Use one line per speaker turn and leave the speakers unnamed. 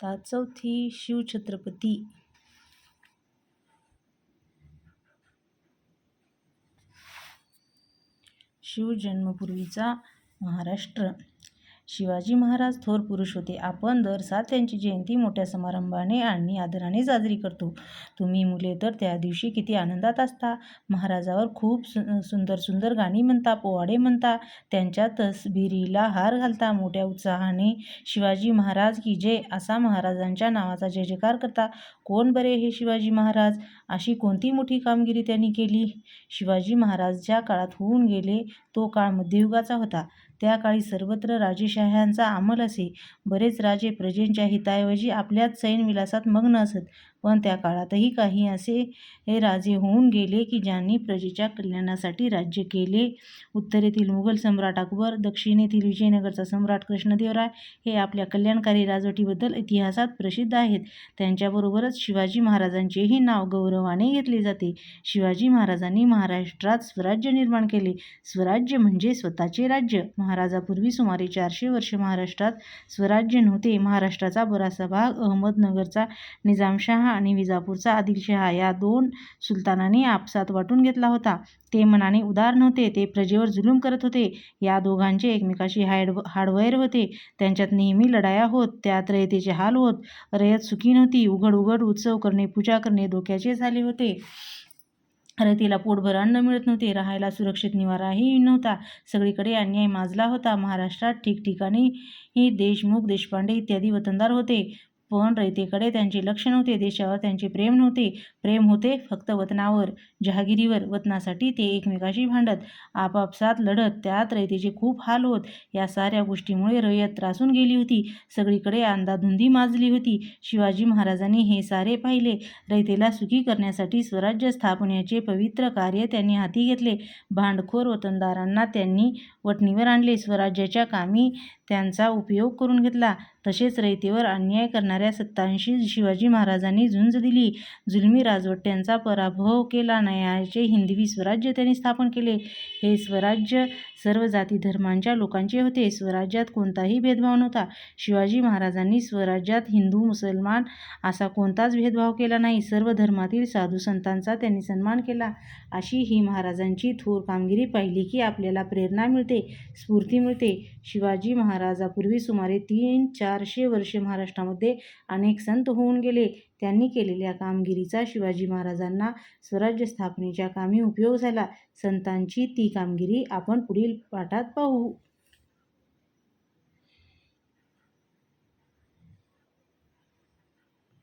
आता चौथी शिवछत्रपती. शिवजन्मपूर्वीचा महाराष्ट्र. शिवाजी महाराज थोर पुरुष होते. आपण दर सात त्यांची जयंती मोठ्या समारंभाने आणि आदराने साजरी करतो. तुम्ही मुले तर त्या दिवशी किती आनंदात असता. महाराजावर खूप सु सुंदर सुंदर गाणी म्हणता पोवाडे म्हणता. त्यांच्या तसबिरीला हार घालता मोठ्या उत्साहाने शिवाजी महाराज की जय असा महाराजांच्या नावाचा जय जयकार करता. कोण बरे हे शिवाजी महाराज? अशी कोणती मोठी कामगिरी त्यांनी केली? शिवाजी महाराज ज्या काळात होऊन गेले तो काळ मध्ययुगाचा होता. त्या काळी सर्वत्र राजेशाह्यांचा अंमल असे. बरेच राजे प्रजेंच्या हिताऐवजी आपल्याच सैनविलासात मग्न असत. पण त्या काळातही काही असे हे राजे होऊन गेले की ज्यांनी प्रजेच्या कल्याणासाठी राज्य केले. उत्तरेतील मुघल सम्राट अकबर दक्षिणेतील विजयनगरचा सम्राट कृष्णदेवराय हे आपल्या कल्याणकारी राजवटीबद्दल इतिहासात प्रसिद्ध आहेत. त्यांच्याबरोबरच शिवाजी महाराजांचेही नाव गौरवाने घेतले जाते. शिवाजी महाराजांनी महाराष्ट्रात स्वराज्य निर्माण केले. स्वराज्य म्हणजे स्वतःचे राज्य. महाराजापूर्वी सुमारे चारशे वर्ष महाराष्ट्रात स्वराज्य नव्हते. महाराष्ट्राचा बराचसा भाग अहमदनगरचा निजामशहा आणि विजापूरचा आदिलशहा या दोन सुलतानांनी आपसात वाटून घेतला होता. ते मनाने उदार नव्हते ते प्रजेवर जुलूम करत होते. या दोघांचे एकमेकाशी हाड हाडवैर होते. त्यांच्यात नेहमी लढाया होत त्यात रयतेचे हाल होत. रयत सुखी नव्हती उघड उघड उत्सव करणे पूजा करणे धोक्याचे झाले होते. रयतेला पोटभर अन्न मिळत नव्हते राहायला सुरक्षित निवाराही नव्हता. सगळीकडे अन्याय माजला होता. महाराष्ट्रात ठिकठिकाणी ही देशमुख देशपांडे इत्यादी वतनदार होते. पण रयतेकडे त्यांचे लक्ष नव्हते. देशावर त्यांचे प्रेम नव्हते. प्रेम होते फक्त वतनावर. जहागिरीवर वतनासाठी ते एकमेकाशी भांडत. आपापसात लढत त्यात रयतेचे खूप हाल होत. या साऱ्या गोष्टीमुळे रयत त्रासून गेली होती. सगळीकडे अंदाधुंदी माजली होती. शिवाजी महाराजांनी हे सारे पाहिले. रयतेला सुखी करण्यासाठी स्वराज्य स्थापनेचे पवित्र कार्य त्यांनी हाती घेतले. भांडखोर वतनदारांना त्यांनी वटणीवर आणले. स्वराज्याच्या कामी त्यांचा उपयोग करून घेतला. तसेच रयतेवर अन्याय करणाऱ्या सत्तांशी शिवाजी महाराजांनी झुंज दिली. जुलमी राजवट्यांचा पराभव केला. न्यायाचे हिंदवी स्वराज्य त्यांनी स्थापन केले. हे स्वराज्य सर्व जाती धर्मांच्या लोकांचे होते. स्वराज्यात कोणताही भेदभाव नव्हता. शिवाजी महाराजांनी स्वराज्यात हिंदू मुसलमान असा कोणताच भेदभाव केला नाही. सर्व धर्मातील साधू संतांचा त्यांनी सन्मान केला. अशी ही महाराजांची थोर कामगिरी पाहिली की आपल्याला प्रेरणा मिळते स्फूर्ती मिळते. शिवाजी महाराजापूर्वी सुमारे तीन चार चारशे वर्षे महाराष्ट्रामध्ये अनेक संत होऊन गेले. त्यांनी केलेल्या कामगिरीचा शिवाजी महाराजांना स्वराज्य स्थापनेच्या कामी उपयोग झाला. संतांची ती कामगिरी आपण पुढील पाठात पाहू.